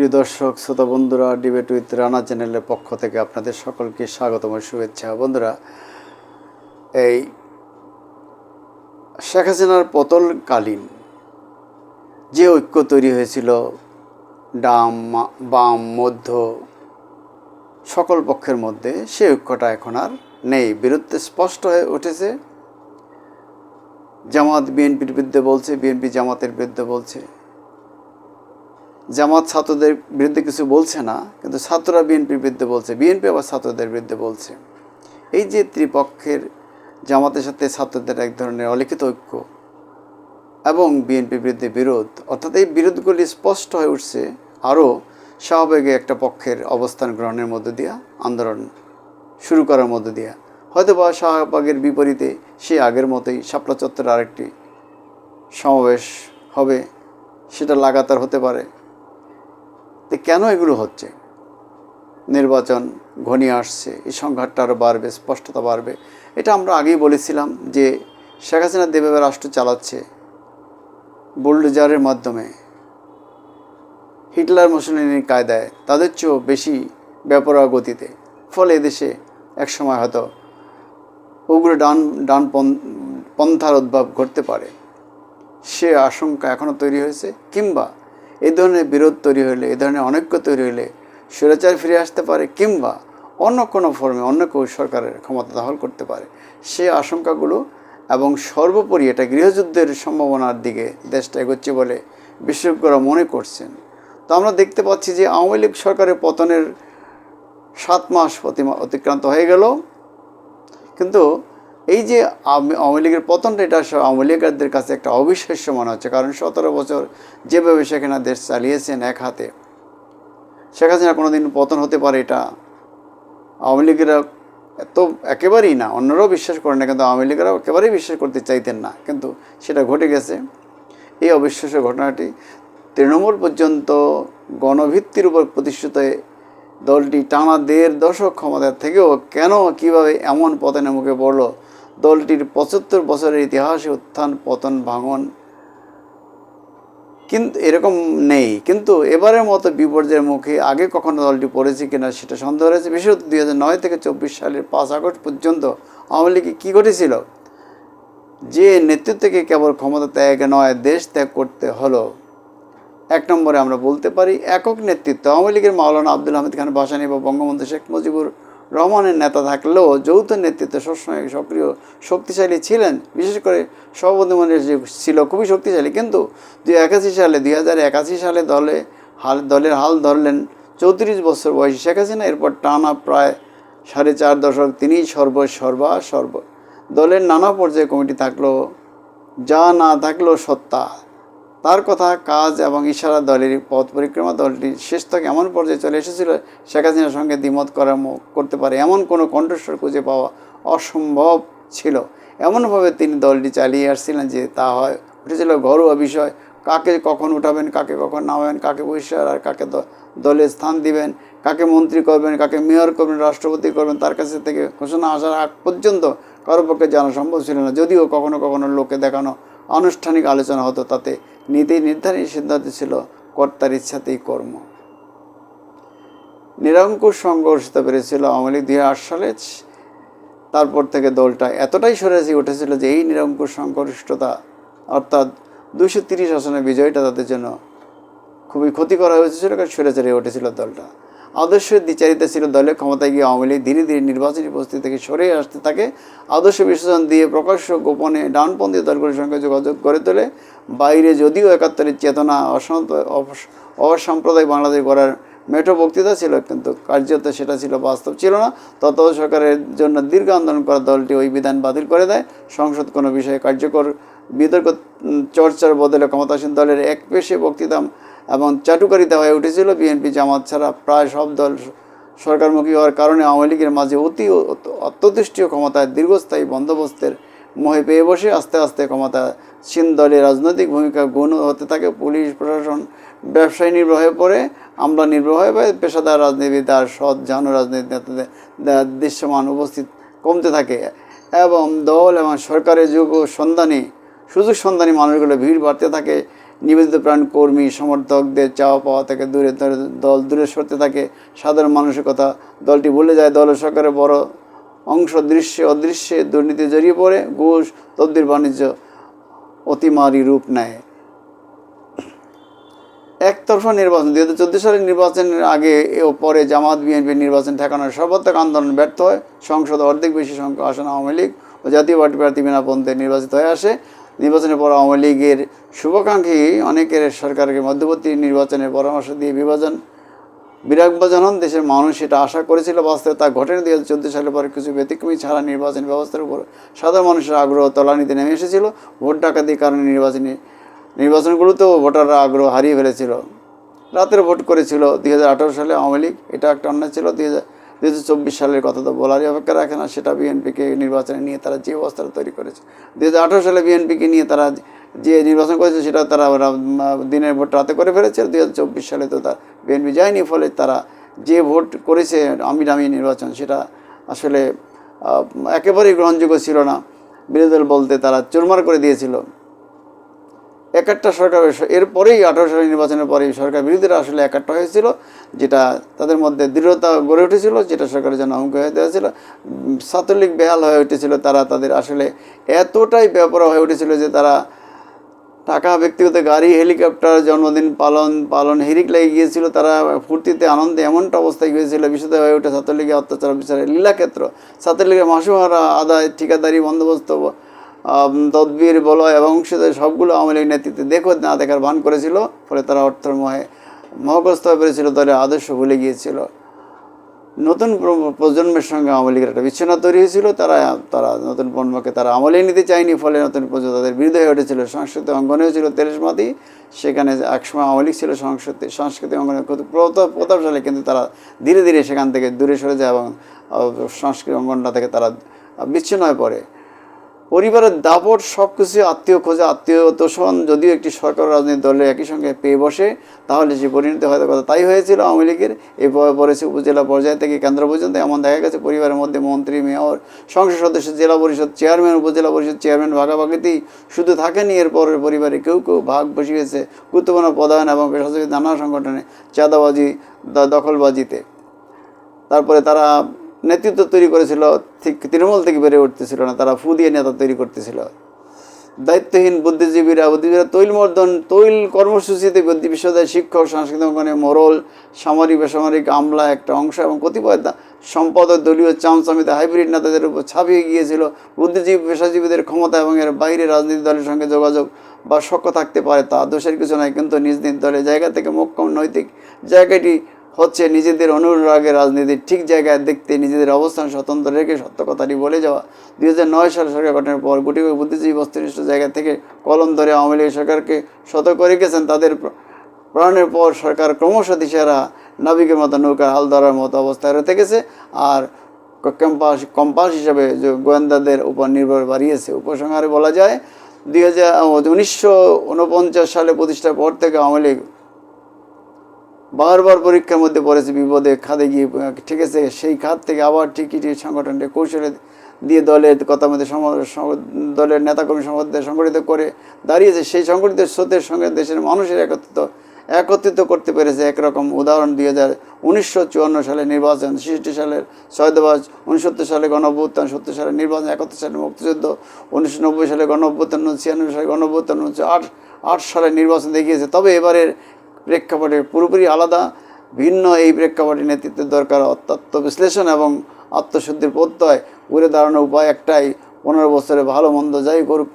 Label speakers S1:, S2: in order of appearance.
S1: প্রিয় দর্শক, শ্রোতা বন্ধুরা ডিবেট উইথ রানা চ্যানেলের পক্ষ থেকে আপনাদের সকলকে স্বাগতম শুভেচ্ছা। বন্ধুরা, এই শেখ হাসিনার পতনকালীন যে ঐক্য তৈরি হয়েছিল, ডাম, বাম, মধ্য, সকল পক্ষের মধ্যে, সে ঐক্যটা এখন আর নেই। বিরুদ্ধে স্পষ্ট হয়ে উঠেছে, জামাত, বিএনপির বিরুদ্ধে বলছে, বিএনপি জামাতের বিরুদ্ধে বলছে। জামাত ছাত্রদের বিরুদ্ধে কিছু বলছে না, কিন্তু ছাত্ররা বিএনপির বিরুদ্ধে বলছে। বিএনপি আবার ছাত্রদের বিরুদ্ধে বলছে। এই যে ত্রিপক্ষের জামাতের সাথে ছাত্রদের এক ধরনের অলিখিত ঐক্য এবং বিএনপির বিরুদ্ধে বিরোধ, অর্থাৎ এই বিরোধগুলি স্পষ্ট হয়ে উঠছে আরও স্বাভাবিক একটা পক্ষের অবস্থান গ্রহণের মধ্য দিয়া, আন্দোলন শুরু করার মধ্য দিয়া। হয়তো বা শাহবাগের বিপরীতে সে আগের মতোই শাপলা চত্বরে আরেকটি সমাবেশ হবে, সেটা লাগাতার হতে পারে। তো কেন এগুলো হচ্ছে? নির্বাচন ঘনিয়ে আসছে, এই সংঘাতটা আরও বাড়বে, স্পষ্টতা বাড়বে। এটা আমরা আগেই বলেছিলাম যে শেখ হাসিনা দেবে রাষ্ট্র চালাচ্ছে বুলডোজারের মাধ্যমে। হিটলার মুসলিনের কায়দায় তাদের চেয়েও বেশি ব্যাপরা গতিতে। ফলে এদেশে একসময় হয়তো উগ্র ডান ডান পন- পন্থার উদ্ভব ঘটতে পারে। সে আশঙ্কা এখনও তৈরি হয়েছে, কিংবা এই ধরনের বিরোধ তৈরি হলে এই ধরনের অনৈক্য তৈরি হলে স্বৈরাচার ফিরে আসতে পারে কিংবা অন্য কোনো ফর্মে অন্য কেউ সরকারের ক্ষমতা দখল করতে পারে। সে আশঙ্কাগুলো এবং সর্বোপরি এটা গৃহযুদ্ধের সম্ভাবনার দিকে দেশটা এগোচ্ছে বলে বিশেষজ্ঞরা মনে করছেন। তো আমরা দেখতে পাচ্ছি যে আওয়ামী লীগ সরকারের পতনের সাত মাস অতিক্রান্ত হয়ে গেল। কিন্তু এই যে আওয়ামী লীগের পতনটা, এটা আওয়ামী লীগারদের কাছে একটা অবিশ্বাস্য মনে হচ্ছে। কারণ সতেরো বছর যেভাবে সেখানে দেশ চালিয়েছেন এক হাতে, শেখ হাসিনা কোনোদিন পতন হতে পারে এটা আওয়ামী লীগেরা এত একেবারেই না। অন্যরাও বিশ্বাস করে না, কিন্তু আওয়ামী লীগেরাও একেবারেই বিশ্বাস করতে চাইতেন না। কিন্তু সেটা ঘটে গেছে। এই অবিশ্বাস্য ঘটনাটি তৃণমূল পর্যন্ত গণভিত্তির উপর প্রতিষ্ঠিত দলটি টানা দেড় দশক ক্ষমতার থেকেও কেন, কীভাবে এমন পতনের মুখে পড়ল দলটির পঁচাত্তর বছরের ইতিহাসে উত্থান, পতন, ভাঙন কিন্তু এরকম নেই। কিন্তু এবারের মতো বিপর্যয়ের মুখে আগে কখনো দলটি পড়েছে কিনা সেটা সন্দেহ রয়েছে। বিশেষত দুই নয় থেকে চব্বিশ সালের পাঁচ আগস্ট পর্যন্ত আওয়ামী লীগে কী ঘটেছিল? যে নেতৃত্বকে কেবল ক্ষমতা ত্যাগ নয়, দেশ ত্যাগ করতে হলো। এক নম্বরে আমরা বলতে পারি, একক নেতৃত্ব আওয়ামী লীগের মাওলানা আব্দুল হামিদ খান, ভাসানী বা বঙ্গবন্ধু শেখ মুজিবুর রহমানের নেতা থাকলেও যৌথ নেতৃত্ব সবসময় সক্রিয়, শক্তিশালী ছিলেন। বিশেষ করে সভাপতি মন্ডলী যে ছিল খুবই শক্তিশালী। কিন্তু দুই একাশি সালে, দুই হাজার একাশি সালে দলে হাল, দলের হাল ধরলেন চৌত্রিশ বছর বয়সী শেখ হাসিনা। এরপর টানা প্রায় সাড়ে চার দশক তিনিই সর্ব, সর্বা দলের নানা পর্যায়ে কমিটি থাকলেও, যা না থাকলেও সত্তা। তার কথা কাজ এবং ইশারা দলের পথ পরিক্রমা দলটি শেষ থেকে এমন পর্যায়ে চলে এসেছিল, শেখ হাসিনার সঙ্গে দ্বিমত করার করতে পারে এমন কোনো কণ্ঠস্বর খুঁজে পাওয়া অসম্ভব ছিল। এমনভাবে তিনি দলটি চালিয়ে আসছিলেন যে তা হয় উঠেছিল ঘরোয়া বিষয়। কাকে কখন উঠাবেন, কাকে কখন নামাবেন, কাকে বহিষ্কার আর কাকে দলে স্থান দিবেন, কাকে মন্ত্রী করবেন, কাকে মেয়র করবেন, রাষ্ট্রপতি করবেন, তার কাছে থেকে ঘোষণা আসার আগ পর্যন্ত কারও পক্ষে জানা সম্ভব ছিল না। যদিও কখনো কখনো লোকে দেখানো আনুষ্ঠানিক আলোচনা হতো তাতে নীতি নির্ধারণী সিদ্ধান্ত ছিল, কর্তার ইচ্ছাতেই কর্ম। নিরঙ্কুশ সংঘর্ষিত পেরেছিল আওয়ামী লীগ দুই সালে। তারপর থেকে দলটা এতটাই সরেছে উঠেছিল যে এই নিরঙ্কুশ সংঘর্ষতা অর্থাৎ দুশো তিরিশ আসনের বিজয়টা তাদের জন্য খুবই ক্ষতিকর হয়ে হয়েছিল কারণ সরে চড়ে উঠেছিল দলটা। আদর্শের দ্বিচারিতা ছিল দলের ক্ষমতায় গিয়ে আওয়ামী লীগ ধীরে ধীরে নির্বাচনী পরিস্থিতি থেকে সরে আসতে থাকে। আদর্শ বিশ্লেষণ দিয়ে প্রকাশ্য গোপনে ডানপন্থী দলগুলির সঙ্গে যোগাযোগ করে তোলে। বাইরে যদিও একাত্তরের চেতনা, অসান্ত অস- অসাম্প্রদায়িক বাংলাদেশ গড়ার মেঠো বক্তৃতা ছিল, কিন্তু কার্যত সেটা ছিল বাস্তব ছিল না। তত্ত্বাবধায়ক সরকারের জন্য দীর্ঘ আন্দোলন করা দলটি ওই বিধান বাতিল করে দেয়। সংসদ কোনো বিষয়ে কার্যকর বিতর্ক চর্চার বদলে ক্ষমতাসীন দলের এক পেশে বক্তৃতা এবং চাটুকারিতা হয়ে উঠেছিল। বিএনপি জামাত ছাড়া প্রায় সব দল সরকারমুখী হওয়ার কারণে আওয়ামী লীগের মাঝে অতি অত্যদৃষ্টীয় ক্ষমতায় দীর্ঘস্থায়ী বন্দোবস্তের মোহে পেয়ে বসে আস্তে আস্তে ক্ষমতা চীন দলের রাজনৈতিক ভূমিকা গৌণ হতে থাকে। পুলিশ, প্রশাসন, ব্যবসায়ী নির্ভর হয়ে পড়ে আমরা নির্ভর হয়ে পড়ে, পেশাদার রাজনীতিবিদ আর সৎ, জানু রাজনীতি নেতাদের দৃশ্যমান উপস্থিত কমতে থাকে এবং দল এবং সরকারের যুগ সন্ধানী, সুযোগ সন্ধানী মানুষগুলো ভিড় বাড়তে থাকে। নিবেদিত প্রাণ কর্মী, সমর্থকদের চাওয়া পাওয়া থেকে দূরে দল দূরে সরতে থাকে। সাধারণ মানুষের কথা দলটি ভুলে যায়। দলের সরকারের বড় অংশ দৃশ্যে অদৃশ্যে দুর্নীতি জড়িয়ে পড়ে। ঘুষ, তদ্বির, বাণিজ্য অতিমারী রূপ নেয়। একতরফা নির্বাচন, দুই হাজার চোদ্দ সালের নির্বাচনের আগে ও পরে জামাত বিএনপি নির্বাচন ঠেকানোর সর্বাত্মক আন্দোলন ব্যর্থ হয়। সংসদে অর্ধেক বেশি সংখ্যক আসন আওয়ামী লীগ ও জাতীয় পার্টি প্রার্থী বিনা পন্থে নির্বাচিত হয়ে আসে। নির্বাচনের পর আওয়ামী লীগের শুভাকাঙ্ক্ষী অনেকের সরকারকে মধ্যবর্তী নির্বাচনের পরামর্শ দিয়ে বিভাজন বিরাগবাজন হন দেশের মানুষ সেটা আশা করেছিল, বাস্তবে তা ঘটেনি। দুই হাজার সালের পরে কিছু ব্যতিক্রমী ছাড়া নির্বাচন ব্যবস্থার উপর সাধারণ মানুষের আগ্রহ তলানিতে নেমে এসেছিল। ভোট ডাকাতির কারণে নির্বাচনী, নির্বাচনগুলোতেও ভোটাররা আগ্রহ হারিয়ে ফেলেছিল। রাতের ভোট করেছিল দুই হাজার আঠারো সালে আওয়ামী লীগ। এটা একটা অন্যায় ছিল। দুই হাজার চব্বিশ সালের কথা তো বলারই অপেক্ষা রাখে না সেটা বিএনপিকে নির্বাচনে নিয়ে তারা যে অবস্থাটা তৈরি করেছে। দু হাজার আঠারো সালে বিএনপিকে নিয়ে তারা যে নির্বাচন করেছে সেটা তারা ওরা, দিনের ভোট রাতে করে ফেলেছে। দু হাজার চব্বিশ সালে তো তার বিএনপি যায়নি ফলে তারা যে ভোট করেছে আমি দামি নির্বাচন সেটা আসলে একেবারেই গ্রহণযোগ্য ছিল না। বিরোধী দল বলতে তারা চুরমার করে দিয়েছিল। একাট্টা সরকার এরপরেই আঠারো সালের নির্বাচনের পরে সরকার বিরোধীরা আসলে একাট্টা হয়েছিল যেটা তাদের মধ্যে দৃঢ়তা গড়ে উঠেছিল যেটা সরকারের জন্য হুমকি হয়ে উম, ছাত্রলীগ বেহাল হয়ে উঠেছিল তারা তাদের আসলে এতটাই ব্যাপার হয়ে উঠেছিল যে তারা টাকা ব্যক্তিগত গাড়ি হেলিকপ্টার জন্মদিন পালন পালন হিরিক লেগে গিয়েছিল। তারা ফুর্তিতে আনন্দে এমনটা অবস্থায় গিয়েছিল বিশুদ্ধ হয়ে ওঠে ছাত্রলীগের অত্যাচার বিচারের লীলাক্ষেত্র। ছাত্রলীগের মাসুহারা আদায় ঠিকাদারি বন্দোবস্ত তদবির বলয় এবং অংশীদার সবগুলো আওয়ামী লীগ নেতৃত্বে দেখো না দেখার ভান করেছিল ফলে তারা অর্থের মোহে মহগ্রস্ত হয়ে পড়েছিল দলের আদর্শ ভুলে গিয়েছিল। নতুন প্রজন্মের সঙ্গে আওয়ামী লীগের একটা বিচ্ছিন্ন তৈরি হয়েছিল তারা তারা নতুন প্রজন্মকে তারা আমলে নিতে চায়নি ফলে নতুন প্রজন্ম তাদের বিরুদ্ধে হয়ে উঠেছিল। সাংস্কৃতিক অঙ্গনে হয়েছিল তেলেশমাতি সেখানে একসময় আওয়ামী লীগ ছিল সংস্কৃতি সাংস্কৃতিক অঙ্গনে প্রতাপশালী কিন্তু তারা ধীরে ধীরে সেখান থেকে দূরে সরে যায় এবং আহ, সাংস্কৃতিক অঙ্গনটা থেকে তারা বিচ্ছিন্ন হয়ে পড়ে। পরিবারের দাপট সব কিছু আত্মীয় খোঁজা, আত্মীয় তোষণ যদিও একটি সরকার রাজনৈতিক দলে একই সঙ্গে পেয়ে বসে, তাহলে সে পরিণতি হয়তো কথা তাই হয়েছিল আওয়ামী লীগের। এই পরে পড়েছে উপজেলা পর্যায় থেকে কেন্দ্র পর্যন্ত এমন দেখা গেছে, পরিবারের মধ্যে মন্ত্রী, মেয়র, সংসদ সদস্য, জেলা পরিষদ চেয়ারম্যান, উপজেলা পরিষদ চেয়ারম্যান ভাগাভাগিতেই শুধু থাকেনি, এরপরের পরিবারে কেউ কেউ ভাগ বসিয়েছে গুরুত্বপূর্ণ পদায়ন এবং পেশাজীবী নানা সংগঠনে চাঁদাবাজি দখলবাজিতে। তারপরে তারা নেতৃত্ব তৈরি করেছিল, ঠিক তৃণমূল থেকে বেড়ে উঠতেছিল না, তারা ফু দিয়ে নেতা তৈরি করতেছিল। দায়িত্বহীন বুদ্ধিজীবীরা বুদ্ধিজীবীরা তৈল মর্দন, তৈল কর্মসূচিতে বুদ্ধি বিশ্ববিদ্যালয় শিক্ষক, সাংস্কৃতিক অঙ্গনে মোরল, সামরিক, বেসামরিক আমলা একটা অংশ এবং কতিপয় সম্পাদক দলীয় চামচামিতে হাইব্রিড নেতাদের উপর ছাপিয়ে গিয়েছিল। বুদ্ধিজীবী, পেশাজীবীদের ক্ষমতা এবং এর বাইরে রাজনীতি দলের সঙ্গে যোগাযোগ বা সক্ষ থাকতে পারে তা দোষের কিছু নয়, কিন্তু নিজ নিজ দলের জায়গা থেকে মোক্ষম নৈতিক জায়গাটি হচ্ছে নিজেদের অনুরাগে রাজনীতির ঠিক জায়গায় দেখতে নিজেদের অবস্থান স্বতন্ত্র রেখে সত্য কথাটি বলে যাওয়া। দুই হাজার নয় সালে সরকার গঠনের পর গুটি কয়েক বুদ্ধিজীবী বস্তুনিষ্ঠ জায়গা থেকে কলম ধরে আওয়ামী লীগ সরকারকে সতর্ক রেখেছেন। তাদের প্রাণের পর সরকার ক্রমশ দিশেরা নাবিকের মতো নৌকা হাল ধরার মতো অবস্থায় রয়ে থেকেছে আর কম্পাস কম্পাস হিসাবে যে গোয়েন্দাদের উপর নির্ভর বাড়িয়েছে। উপসংহারে বলা যায়, দুই হাজার উনিশশো সালে প্রতিষ্ঠার পর থেকে আওয়ামী লীগ বারবার পরীক্ষার মধ্যে পড়েছে, বিপদে খাদে গিয়ে ঠিক আছে, সেই খাত থেকে আবার ঠিকই ঠিক সংগঠনকে কৌশলে দিয়ে দলের কথা মধ্যে দলের নেতাকর্মী সম্বন্ধে সংগঠিত করে দাঁড়িয়েছে। সেই সংগঠিত স্রোতের সঙ্গে দেশের মানুষের একত্রিত একত্রিত করতে পেরেছে একরকম উদাহরণ দুই হাজার উনিশশো চুয়ান্ন সালে নির্বাচন, ছেষট্টি সালের সয়দবাজ, উনসত্তর সালে গণঅভ্যুত্থান, সত্তর সালে নির্বাচন, একাত্তর সালে মুক্তিযুদ্ধ, উনিশশো নব্বই সালে গণঅভ্যুত্থান ছিয়ানব্বই সালে গণঅভ্যুত্থান, উনিশশো আট আট সালে নির্বাচন দেখিয়েছে। তবে এবারের প্রেক্ষাপটে পুরোপুরি আলাদা, ভিন্ন এই প্রেক্ষাপটে নেতৃত্বের দরকার অত্যত্ব বিশ্লেষণ এবং আত্মশুদ্ধির প্রত্যয়। উড়ে দাঁড়ানোর উপায় একটাই, পনেরো বছরে ভালো মন্দ যাই করুক